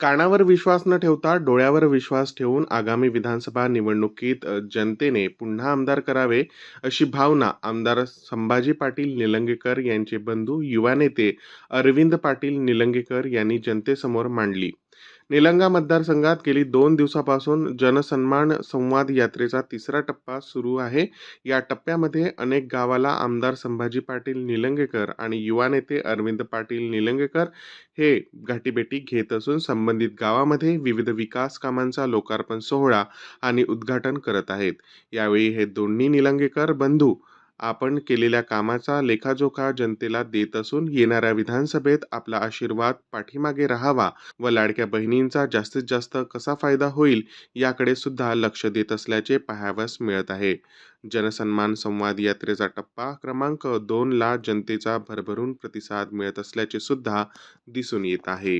कानावर विश्वास न ठेवता डोळ्यावर विश्वास ठेवून आगामी विधानसभा निवडणुकीत जनतेने पुन्हा आमदार करावे अशी भावना आमदार संभाजी पाटील निलंगेकर यांचे बंधू युवा नेते अरविंद पाटील निलंगेकर यांनी जनतेसमोर मांडली. निलंगा मतदारसंघात गेली दोन दिवसापासून जनसन्मान संवाद यात्रेचा तिसरा टप्पा सुरू आहे. या टप्प्यामध्ये अनेक गावाला आमदार संभाजी पाटील निलंगेकर आणि युवा नेते अरविंद पाटील निलंगेकर हे गाठीभेटी घेत असून संबंधित गावामध्ये विविध विकास कामांचा लोकार्पण सोहळा आणि उद्घाटन करत आहेत. यावेळी हे दोन्ही निलंगेकर बंधू आपण केलेल्या कामाचा लेखाजोखा जनतेला देत असून येणाऱ्या विधानसभेत आपला आशीर्वाद पाठीमागे राहावा व लाडक्या बहिणींचा जास्तीत जास्त कसा फायदा होईल याकडे सुद्धा लक्ष देत असल्याचे पाहावयास मिळत आहे. जनसन्मान संवाद यात्रेचा टप्पा क्रमांक दोनला जनतेचा भरभरून प्रतिसाद मिळत असल्याचे सुद्धा दिसून येत आहे.